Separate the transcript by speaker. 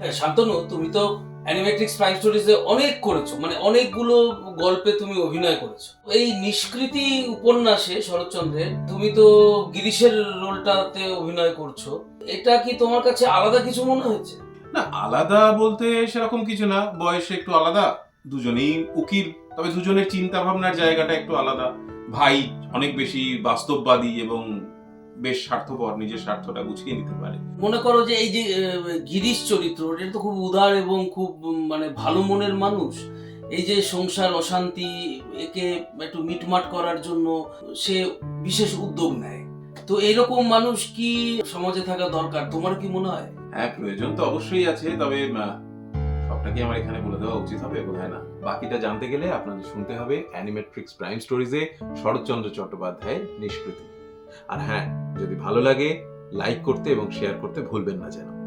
Speaker 1: হ্যাঁ শান্তনু, তুমি তো অ্যানিমেট্রিক্স প্রাইম স্টোরিজে অনেক করেছ মানে অনেকগুলো গল্পে তুমি অভিনয় করেছ। এই নিষ্কৃতি উপন্যাসে শরৎচন্দ্রের, তুমি তো গিরিশের রোলটাতে অভিনয় করছ, এটা কি তোমার কাছে আলাদা কিছু মনে হয়েছে?
Speaker 2: না, আলাদা বলতে সেরকম কিছু না, বয়সে একটু আলাদা, দুজনেই উকিল, তবে দুজনের চিন্তা ভাবনার জায়গাটা একটু আলাদা। ভাই অনেক বেশি বাস্তববাদী এবং বেশ স্বার্থপর নিজের স্বার্থটা গুছিয়ে নিতে পারে।
Speaker 1: মনে করো যে এই যে গিরিশ চরিত্র এটা তো খুব উদার এবং খুব মানে ভালো মনের মানুষ। এই যে সংসার অশান্তি একে একটু মিটমাট করার জন্য সে বিশেষ উদ্যোগ নেয়। তো এরকম মানুষ কি সমাজে থাকা দরকার? তোমার কি মনে হয়?
Speaker 2: হ্যাঁ প্রয়োজন তো অবশ্যই আছে তবে সবটা কি আমার এখানে বলে দেওয়া উচিত হবে? বোধ না। বাকিটা জানতে গেলে আপনাদের শুনতে হবে অ্যানিমেট্রিক্স প্রাইম স্টোরিজে শরৎচন্দ্র চট্টোপাধ্যায়ের নিষ্কৃতি। আর হ্যাঁ যদি ভালো লাগে লাইক করতে এবং শেয়ার করতে ভুলবেন না যেন।